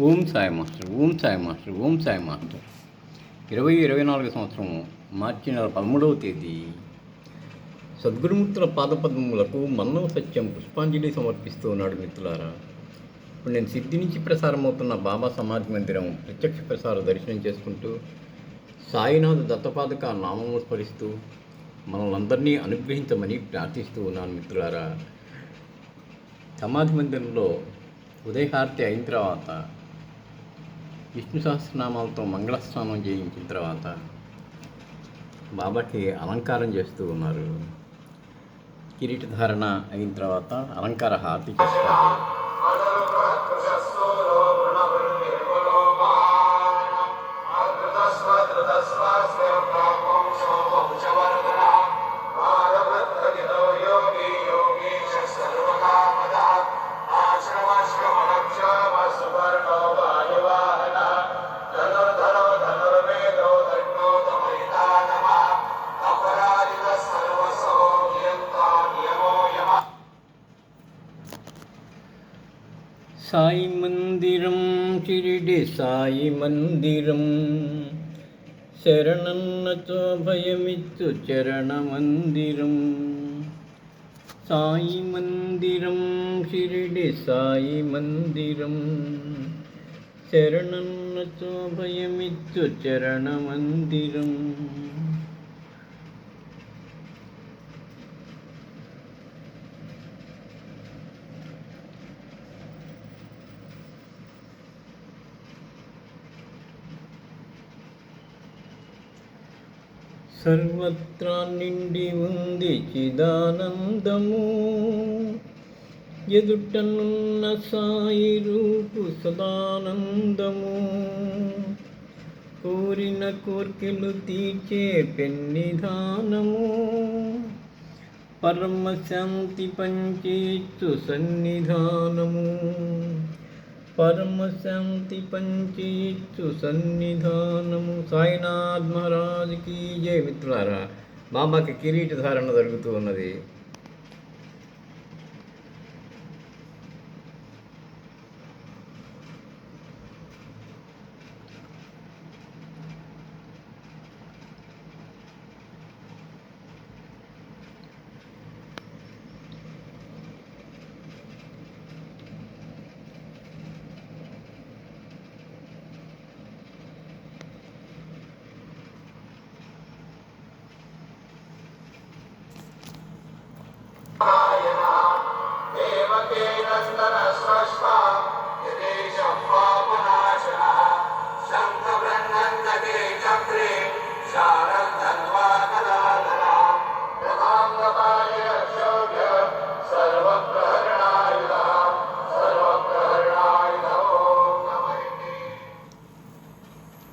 Om Sai master Om Sai master Om Sai master. ఇరవై ఇరవై నాలుగు సంవత్సరం మార్చి నెల పదమూడవ తేదీ. సద్గురుమూర్తుల పాదపద్మములకు మన్నవ సత్యం పుష్పాంజలి సమర్పిస్తూ ఉన్నాడు మిత్రులారా. ఇప్పుడు నేను సిద్ధి నుంచి ప్రసారమవుతున్న బాబా సమాధి మందిరం ప్రత్యక్ష ప్రసార దర్శనం చేసుకుంటూ సాయినాథ్ దత్తపాదక నామము స్మరిస్తూ మనలందరినీ అనుగ్రహించమని ప్రార్థిస్తూ ఉన్నాను మిత్రులారా. సమాధి మందిరంలో ఉదయహారతి అయిన తర్వాత విష్ణు సహస్రనామాలతో మంగళస్నానం చేయించిన తర్వాత బాబాకి అలంకారం చేస్తూ ఉన్నారు. కిరీటధారణ అయిన తర్వాత అలంకార హారతి చేస్తారు. సాయి మందిరం చిరిడి సాయి మందిరం శరణన్నతో భయమిత్తు చరణ మందిరం సాయి మందిరం షిరిడి సాయి మందిరం సర్వత్రా నిండి ఉంది చిదానందము. ఎదుటనున్న సాయి రూపు సదానందము. కోరిన కోర్కెలు తీర్చే పెన్నిధానము. పరమశాంతి పంచేచ్చు సన్నిధానము. పరమశాంతి పంచిచ్చు సన్నిధానము. సాయినాథ్ మహారాజ్కి జయ మిత్రులారా బాబాకి కిరీట ధారణ జరుగుతూ ఉన్నది.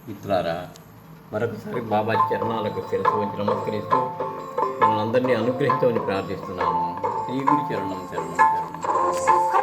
మిత్రులారా మరొకసారి బాబా చరణాలకు శిరస్సు వచ్చి నమస్కరిస్తూ మనందరినీ అనుగ్రహించమని ప్రార్థిస్తున్నాను శ్రీ గురి చరణం చరణం so